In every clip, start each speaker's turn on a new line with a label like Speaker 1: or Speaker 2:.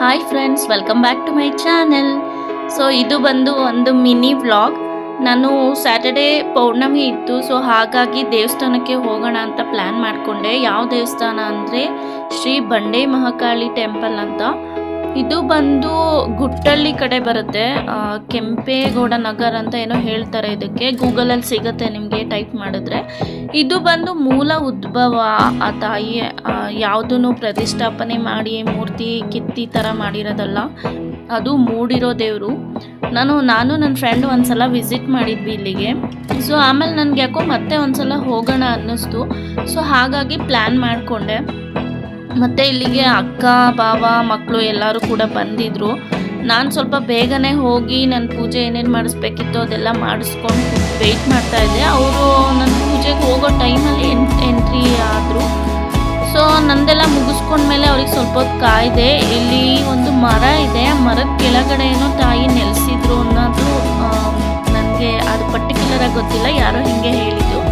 Speaker 1: Hi friends welcome back to my channel so ಇದು ಬಂದು ಒಂದು ಮಿನಿ ವ್ಲಾಗ್. ನಾನು ಸ್ಯಾಟರ್ಡೇ ಪೌರ್ಣಮಿ ಇತ್ತು ಸೊ ಹಾಗಾಗಿ ದೇವಸ್ಥಾನಕ್ಕೆ ಹೋಗೋಣ ಅಂತ ಪ್ಲ್ಯಾನ್ ಮಾಡಿಕೊಂಡೆ. ಯಾವ ದೇವಸ್ಥಾನ ಅಂದರೆ ಶ್ರೀ ಬಂಡೆ ಮಹಾಕಾಳಿ ಟೆಂಪಲ್ ಅಂತ. ಇದು ಬಂದು ಗುಟ್ಟಳ್ಳಿ ಕಡೆ ಬರುತ್ತೆ. ಕೆಂಪೇಗೌಡ ನಗರ್ ಅಂತ ಏನೋ ಹೇಳ್ತಾರೆ ಇದಕ್ಕೆ. ಗೂಗಲಲ್ಲಿ ಸಿಗುತ್ತೆ ನಿಮಗೆ ಟೈಪ್ ಮಾಡಿದ್ರೆ. ಇದು ಬಂದು ಮೂಲ ಉದ್ಭವ. ಆ ತಾಯಿ ಯಾವುದನ್ನು ಪ್ರತಿಷ್ಠಾಪನೆ ಮಾಡಿ, ಮೂರ್ತಿ ಕಿತ್ತಿ ಥರ ಮಾಡಿರೋದಲ್ಲ. ಅದು ಮೂಡಿರೋ ದೇವರು. ನಾನು ನಾನು ನನ್ನ ಫ್ರೆಂಡ್ ಒಂದ್ಸಲ ವಿಸಿಟ್ ಮಾಡಿದ್ವಿ ಇಲ್ಲಿಗೆ. ಸೊ ಆಮೇಲೆ ನನಗೆ ಯಾಕೋ ಮತ್ತೆ ಒಂದ್ಸಲ ಹೋಗೋಣ ಅನ್ನಿಸ್ತು. ಸೊ ಹಾಗಾಗಿ ಪ್ಲ್ಯಾನ್ ಮಾಡಿಕೊಂಡೆ. ಮತ್ತು ಇಲ್ಲಿಗೆ ಅಕ್ಕ ಬಾವ ಮಕ್ಕಳು ಎಲ್ಲರೂ ಕೂಡ ಬಂದಿದ್ರು. ನಾನು ಸ್ವಲ್ಪ ಬೇಗನೆ ಹೋಗಿ ನನ್ನ ಪೂಜೆ ಏನೇನು ಮಾಡಿಸ್ಬೇಕಿತ್ತು ಅದೆಲ್ಲ ಮಾಡಿಸ್ಕೊಂಡು ವೆಯ್ಟ್ ಮಾಡ್ತಾ ಇದ್ದೆ. ಅವರು ನನ್ನ ಪೂಜೆಗೆ ಹೋಗೋ ಟೈಮಲ್ಲಿ ಎನ್ ಎಂಟ್ರಿ ಆದರು. ಸೊ ನಂದೆಲ್ಲ ಮುಗಿಸ್ಕೊಂಡ್ಮೇಲೆ ಅವ್ರಿಗೆ ಸ್ವಲ್ಪ ಹೊತ್ತು ಕಾಯಿದೆ. ಇಲ್ಲಿ ಒಂದು ಮರ ಇದೆ. ಆ ಮರದ ಕೆಳಗಡೆ ಏನೋ ತಾಯಿ ನೆಲೆಸಿದ್ರು ಅನ್ನೋದು ನನಗೆ ಅದು ಪರ್ಟಿಕ್ಯುಲರಾಗಿ ಗೊತ್ತಿಲ್ಲ. ಯಾರೋ ಹಿಂಗೆ ಹೇಳಿದ್ದು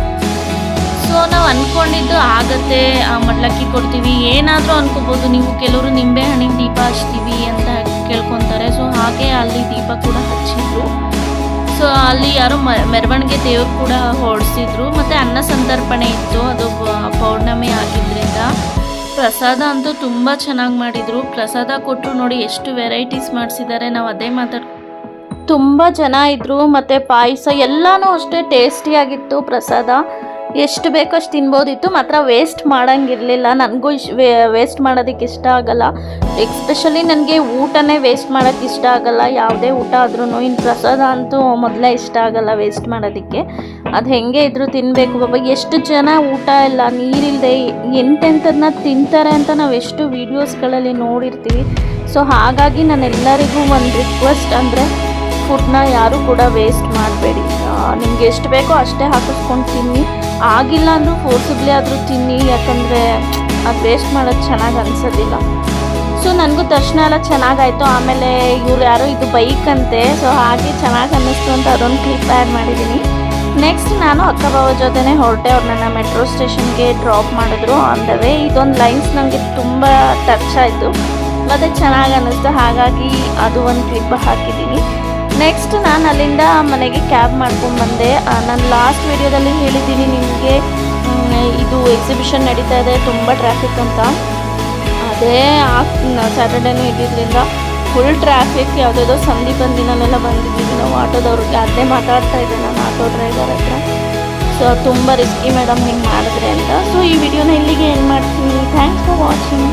Speaker 1: ಸೊ ನಾವು ಅಂದ್ಕೊಂಡಿದ್ದು ಆಗತ್ತೆ. ಮಡ್ಲಕ್ಕಿ ಕೊಡ್ತೀವಿ. ಏನಾದರೂ ಅನ್ಕೋಬೋದು. ನೀವು ಕೆಲವರು ನಿಂಬೆ ಹಣ್ಣಿನ ದೀಪ ಹಚ್ತೀವಿ ಅಂತ ಕೇಳ್ಕೊತಾರೆ. ಸೊ ಹಾಗೆ ಅಲ್ಲಿ ದೀಪ ಕೂಡ ಹಚ್ಚಿದ್ರು. ಸೊ ಅಲ್ಲಿ ಯಾರೋ ಮೆರವಣಿಗೆ ದೇವ್ರು ಕೂಡ ಹೊಡೆಸಿದ್ರು. ಮತ್ತು ಅನ್ನ ಸಂತರ್ಪಣೆ ಇತ್ತು. ಅದು ಪೌರ್ಣಮಿ ಆಗಿದ್ದರಿಂದ ಪ್ರಸಾದ ಅಂತೂ ತುಂಬ ಚೆನ್ನಾಗಿ ಮಾಡಿದರು. ಪ್ರಸಾದ ಕೊಟ್ಟರು ನೋಡಿ ಎಷ್ಟು ವೆರೈಟೀಸ್ ಮಾಡಿಸಿದ್ದಾರೆ ನಾವು ಅದೇ ಮಾತಾಡ್ ತುಂಬ ಜನ ಇದ್ದರು ಮತ್ತು ಪಾಯಸ ಎಲ್ಲನೂ ಅಷ್ಟೇ ಟೇಸ್ಟಿಯಾಗಿತ್ತು ಪ್ರಸಾದ. ಎಷ್ಟು ಬೇಕೋ ಅಷ್ಟು ತಿನ್ಬೋದಿತ್ತು. ಮಾತ್ರ ವೇಸ್ಟ್ ಮಾಡೋಂಗಿರಲಿಲ್ಲ. ನನಗೂ ಇಶ್ ವೇಸ್ಟ್ ಮಾಡೋದಕ್ಕೆ ಇಷ್ಟ ಆಗಲ್ಲ. ಎಕ್ಸ್ಪೆಷಲಿ ನನಗೆ ಊಟನೇ ವೇಸ್ಟ್ ಮಾಡೋಕ್ಕೆ ಇಷ್ಟ ಆಗಲ್ಲ. ಯಾವುದೇ ಊಟ ಆದ್ರೂ ಇನ್ನು ಪ್ರಸಾದ ಅಂತೂ ಮೊದಲೇ ಇಷ್ಟ ಆಗಲ್ಲ ವೇಸ್ಟ್ ಮಾಡೋದಕ್ಕೆ. ಅದು ಹೆಂಗೆ ಇದ್ರೂ ತಿನ್ನಬೇಕು ಬಾಬಾ ಎಷ್ಟು ಜನ ಊಟ ಇಲ್ಲ. ನೀರಿಲ್ಲದೆ ಎಂತೆಂಥದನ್ನ ತಿಂತಾರೆ ಅಂತ ನಾವು ಎಷ್ಟು ವೀಡಿಯೋಸ್ಗಳಲ್ಲಿ ನೋಡಿರ್ತೀವಿ. ಸೊ ಹಾಗಾಗಿ ನಾನು ಎಲ್ಲರಿಗೂ ಒಂದು ರಿಕ್ವೆಸ್ಟ್ ಅಂದರೆ ಫುಡ್ನ ಯಾರೂ ಕೂಡ ವೇಸ್ಟ್ ಮಾಡಬೇಡಿ. ನಿಮ್ಗೆ ಎಷ್ಟು ಬೇಕೋ ಅಷ್ಟೇ ಹಾಕಿಸ್ಕೊಂಡು ತಿನ್ನಿ. ಆಗಿಲ್ಲ ಅಂದರೂ ಫೋರ್ಸಿಬ್ಲಿ ಆದರೂ ತಿನ್ನಿ, ಯಾಕಂದರೆ ಅದು ವೇಸ್ಟ್ ಮಾಡೋದು ಚೆನ್ನಾಗಿ ಅನಿಸೋದಿಲ್ಲ. ಸೊ ನನಗೂ ದರ್ಶನ ಎಲ್ಲ ಚೆನ್ನಾಗಾಯಿತು. ಆಮೇಲೆ ಇವ್ರು ಯಾರೋ ಇದು ಬೈಕ್ ಅಂತೆ ಸೊ ಹಾಗೆ ಚೆನ್ನಾಗಿ ಅನ್ನಿಸ್ತು ಅಂತ ಅದೊಂದು ಕ್ಲಿಪ್ ಆ್ಯಡ್ ಮಾಡಿದ್ದೀನಿ ನೆಕ್ಸ್ಟ್ ನಾನು ಅಕ್ಕ ಬಾವ ಜೊತೆನೇ ಹೊರಟೆ ಅವ್ರು ನನ್ನ ಮೆಟ್ರೋ ಸ್ಟೇಷನ್ಗೆ ಡ್ರಾಪ್ ಮಾಡಿದ್ರು ಆನ್ ದ ವೇ ಇದೊಂದು ಲೈನ್ಸ್ ನನಗೆ ತುಂಬ ಟಚ್ ಆಯಿತು. ಮತ್ತು ಚೆನ್ನಾಗಿ ಅನ್ನಿಸ್ತು. ಹಾಗಾಗಿ ಅದು ಒಂದು ಕ್ಲಿಪ್ ಹಾಕಿದ್ದೀನಿ ನೆಕ್ಸ್ಟ್ ನಾನು ಅಲ್ಲಿಂದ ಮನೆಗೆ ಕ್ಯಾಬ್ ಮಾಡ್ಕೊಂಡು ಬಂದೆ. ನಾನು ಲಾಸ್ಟ್ ವಿಡಿಯೋದಲ್ಲಿ ಹೇಳಿದ್ದೀನಿ ನಿಮಗೆ. ಇದು ಎಕ್ಸಿಬಿಷನ್ ನಡೀತಾ ಇದೆ. ತುಂಬ ಟ್ರಾಫಿಕ್ ಅಂತ. ಅದೇ ಆ ಸ್ಯಾಟರ್ಡೇನೂ ಇದ್ದಿದ್ದರಿಂದ ಫುಲ್ ಟ್ರಾಫಿಕ್ ಯಾವುದಾದ್ರು ಸಂಧಿ ಬಂದಿನಲ್ಲೆಲ್ಲ ಬಂದಿದ್ದೀವಿ. ನಾವು ಆಟೋದವ್ರಿಗೆ ಅದೇ ಮಾತಾಡ್ತಾ ಇದ್ದೆ ನಾನು ಆಟೋ ಡ್ರೈವರ್ ಹತ್ರ. ಸೊ ತುಂಬ ರಿಸ್ಕಿ ಮೇಡಮ್ ಹಿಂಗೆ ಮಾಡಿದ್ರೆ ಅಂತ. ಸೊ ಈ ವಿಡಿಯೋನ ಇಲ್ಲಿಗೆ ಏನು ಮಾಡ್ತೀನಿ. Thanks for watching